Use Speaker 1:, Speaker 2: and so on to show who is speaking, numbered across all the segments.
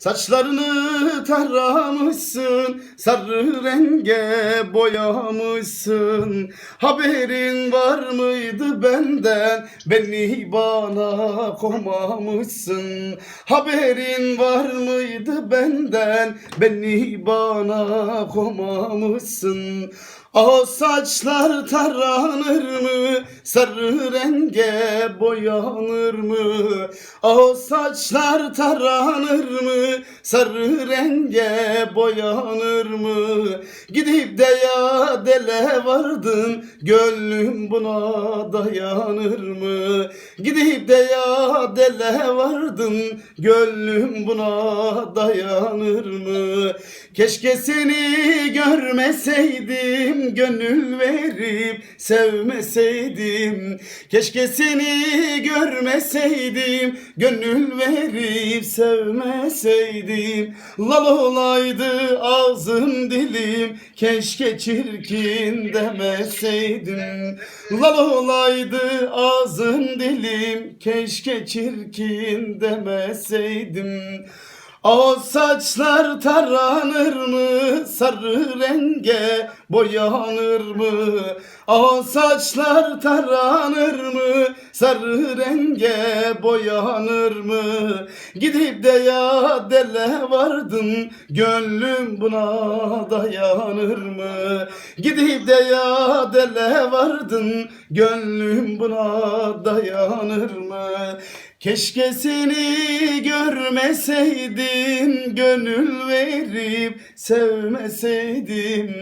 Speaker 1: Saçlarını taramışsın, sarı renge boyamışsın. Haberin var mıydı benden, beni bana komamışsın. Haberin var mıydı benden, beni bana komamışsın. O saçlar taranır mı? Sarı renge boyanır mı? O saçlar taranır mı? Sarı renge boyanır mı? Gidip de ya dele vardın Gönlüm buna dayanır mı? Gidip de ya dele vardın Gönlüm buna dayanır mı? Keşke seni görmeseydim Gönül verip sevmeseydim Keşke seni görmeseydim Gönül verip sevmeseydim Lal olaydı ağzım dilim Keşke çirkin demeseydim Lal olaydı ağzım dilim Keşke çirkin demeseydim o saçlar taranır mı? Sarı renge boyanır mı? O saçlar taranır mı? Sarı renge boyanır mı? Gidip de ya dele vardın Gönlüm buna dayanır mı? Gidip de ya dele vardın Gönlüm buna dayanır mı? Keşke seni görmeseydim, gönül verip sevmeseydim.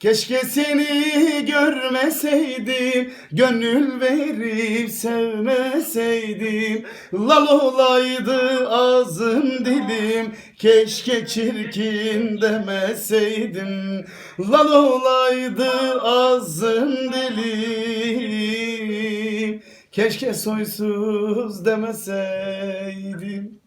Speaker 1: Keşke seni görmeseydim, gönül verip sevmeseydim. Lal olaydı ağzım dilim, keşke çirkin demeseydim. Lal olaydı ağzım dilim. Keşke soysuz demeseydim.